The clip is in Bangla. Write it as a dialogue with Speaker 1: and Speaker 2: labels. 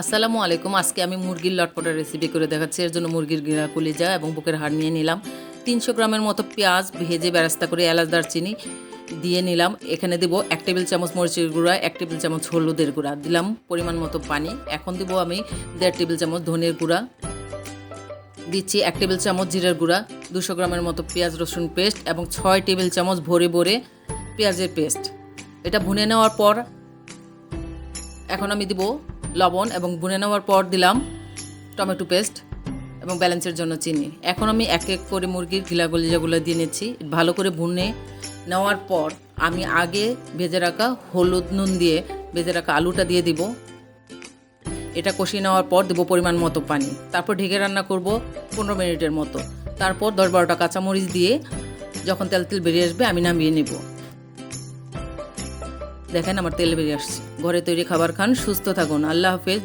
Speaker 1: আসসালামু আলাইকুম। আজকে আমি মুরগির লটপটার রেসিপি করে দেখাচ্ছি। এর জন্য মুরগির গিরা কলিজা এবং বুকের হাড় নিয়ে নিলাম। তিনশো গ্রামের মতো পেঁয়াজ ভেজে বেরাস্তা করে এলাচ, দারচিনি দিয়ে নিলাম। এখানে দেব এক টেবিল চামচ মরিচের গুঁড়া, এক টেবিল চামচ হলুদের গুঁড়া। দিলাম পরিমাণ মতো পানি। এখন দেবো আমি দেড় টেবিল চামচ ধনের গুঁড়া। দিচ্ছি এক টেবিল চামচ জিরের গুঁড়া, দুশো গ্রামের মতো পেঁয়াজ রসুন পেস্ট এবং ছয় টেবিল চামচ ভরে ভরে পেঁয়াজের পেস্ট। এটা ভুনে নেওয়ার পর এখন আমি দিব লবণ এবং বুনে নেওয়ার পর দিলাম টমেটো পেস্ট এবং ব্যালেন্সের জন্য চিনি। এখন আমি এক এক করে মুরগির গিলা গলিজাগুলো দিয়ে নিচ্ছি। ভালো করে ভুনে নেওয়ার পর আমি আগে ভেজে রাখা হলুদ নুন দিয়ে ভেজে রাখা আলুটা দিয়ে দিব। এটা কষিয়ে নেওয়ার পর দেবো পরিমাণ মতো পানি। তারপর ঢেকে রান্না করব পনেরো মিনিটের মতো। তারপর দশ বারোটা কাঁচামরিচ দিয়ে যখন তেল তেল বেরিয়ে আসবে আমি নামিয়ে নেব। দেখেন আমার তেল বেরিয়ে আসছে। ঘরে তৈরি খাবার খান সুস্থ থাকুন। আল্লাহ হাফেজ।